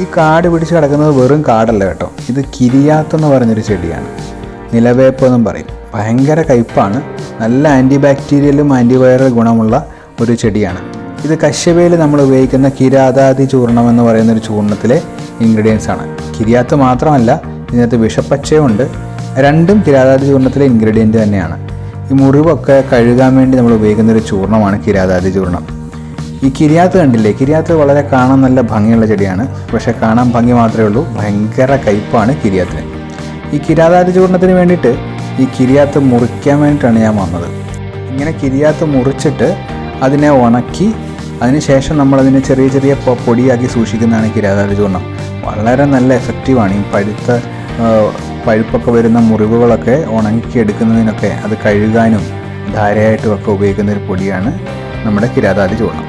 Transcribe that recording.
ഈ കാട് പിടിച്ച് കിടക്കുന്നത് വെറും കാടല്ല കേട്ടോ. ഇത് കിരിയാത്തെന്ന് പറഞ്ഞൊരു ചെടിയാണ്. നിലവേപ്പ് എന്നും പറയും. ഭയങ്കര കയ്പ്പാണ് നല്ല ആന്റി ബാക്ടീരിയലും ആന്റിവൈറൽ ഗുണമുള്ള ഒരു ചെടിയാണ്. ഇത് കശ്യപയിൽ നമ്മൾ ഉപയോഗിക്കുന്ന കിരാതാതി ചൂർണം എന്ന് പറയുന്ന ഒരു ചൂർണത്തിലെ ഇൻഗ്രീഡിയൻസ് ആണ്. കിരിയാത്ത് മാത്രമല്ല ഇതിനകത്ത് വിഷപ്പച്ചയുണ്ട് രണ്ടും കിരാതാതി ചൂർണത്തിലെ ഇൻഗ്രീഡിയന്റ് തന്നെയാണ്. ഈ മുറിവൊക്കെ കഴുകാൻ വേണ്ടി നമ്മൾ ഉപയോഗിക്കുന്ന ഒരു ചൂർണമാണ് കിരാതാതി ചൂർണം. ഈ കിരിയാത്ത് കണ്ടില്ലേ? കിരിയാത്ത് വളരെ കാണാൻ നല്ല ഭംഗിയുള്ള ചെടിയാണ്. പക്ഷേ കാണാൻ ഭംഗി മാത്രമേ ഉള്ളൂ. ഭയങ്കര കയ്പാണ് കിരിയാത്തിന് ഈ കിരാതാതി ചൂർണത്തിന് വേണ്ടിയിട്ട് ഈ കിരിയാത്ത് മുറിക്കാൻ വേണ്ടിയിട്ടാണ് ഞാൻ വന്നത്. ഇങ്ങനെ കിരിയാത്ത് മുറിച്ചിട്ട് അതിനെ ഉണക്കി അതിനുശേഷം നമ്മളതിനെ ചെറിയ ചെറിയ പൊടിയാക്കി സൂക്ഷിക്കുന്നതാണ് ഈ കിരാതാതി ചൂർണം. വളരെ നല്ല എഫക്റ്റീവാണ് ഈ പഴുത്ത പഴുപ്പൊക്കെ വരുന്ന മുറിവുകളൊക്കെ ഉണക്കി എടുക്കുന്നതിനൊക്കെ അത് കഴുകാനും ധാരയായിട്ടും ഒക്കെ ഉപയോഗിക്കുന്ന ഒരു പൊടിയാണ് നമ്മുടെ കിരാതാതി ചൂർണം.